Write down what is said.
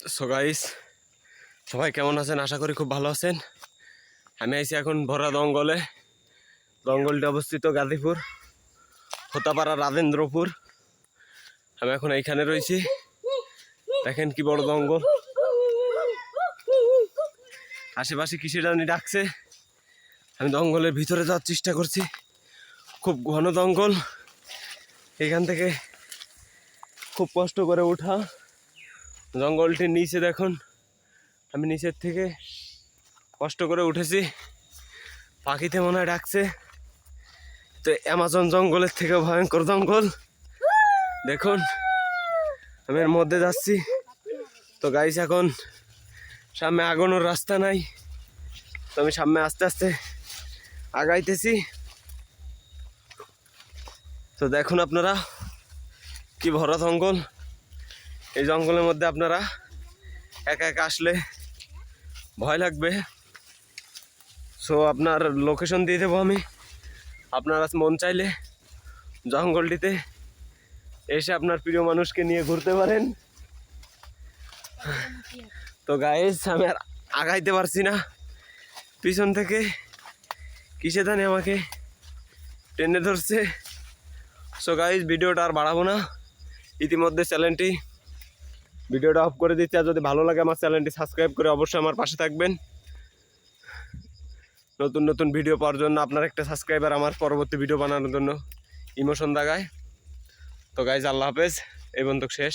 So guys সবাই কেমন আছেন? আশা করি খুব ভালো আছেন। আমি আইছি এখন ভরা জঙ্গলে। জঙ্গলটি অবস্থিত গাজীপুর, হোতাপাড়া রাজেন্দ্রপুর। আমি এখন এইখানে রয়েছি। দেখেন কি বড় জঙ্গল। আশেপাশে কিসে জানি ডাকছে। আমি জঙ্গলের ভিতরে যাওয়ার চেষ্টা করছি। খুব ঘন জঙ্গল। এখান থেকে খুব কষ্ট করে ওঠা। জঙ্গলটির নিচে দেখুন। আমি নিচের থেকে কষ্ট করে উঠেছি। পাখিতে মনে হয় ডাকছে। তো অ্যামাজন জঙ্গলের থেকে ভয়ঙ্কর জঙ্গল। দেখুন, আমি এর মধ্যে যাচ্ছি। তো গাইস এখন সামনে আগানোর রাস্তা নাই। তো আমি সামনে আস্তে আস্তে আগাইতেছি। তো দেখুন আপনারা কি ভরা জঙ্গল। এই জঙ্গলের মধ্যে আপনারা একা একা আসলে ভয় লাগবে। সো আপনার লোকেশন দিয়ে দেবো আমি। আপনারা মন চাইলে জঙ্গলটিতে এসে আপনার প্রিয় মানুষকে নিয়ে ঘুরতে পারেন। তো গাইস আমি আর আগাইতে পারছি না। পিছন থেকে কিসে জানি আমাকে টেনে ধরছে। সো গাইজ ভিডিওটা আর বাড়াবো না। ইতিমধ্যে চ্যানেলটি ভিডিওটা অফ করে দিচ্ছি, আর যদি ভালো লাগে আমার চ্যানেলটি সাবস্ক্রাইব করে অবশ্যই আমার পাশে থাকবেন। নতুন নতুন ভিডিও পাওয়ার জন্য আপনার একটা সাবস্ক্রাইবার আমার পরবর্তী ভিডিও বানানোর জন্য ইমোশন দাগায়। তো গাইজ আল্লাহ হাফেজ, এই বন্ধু শেষ।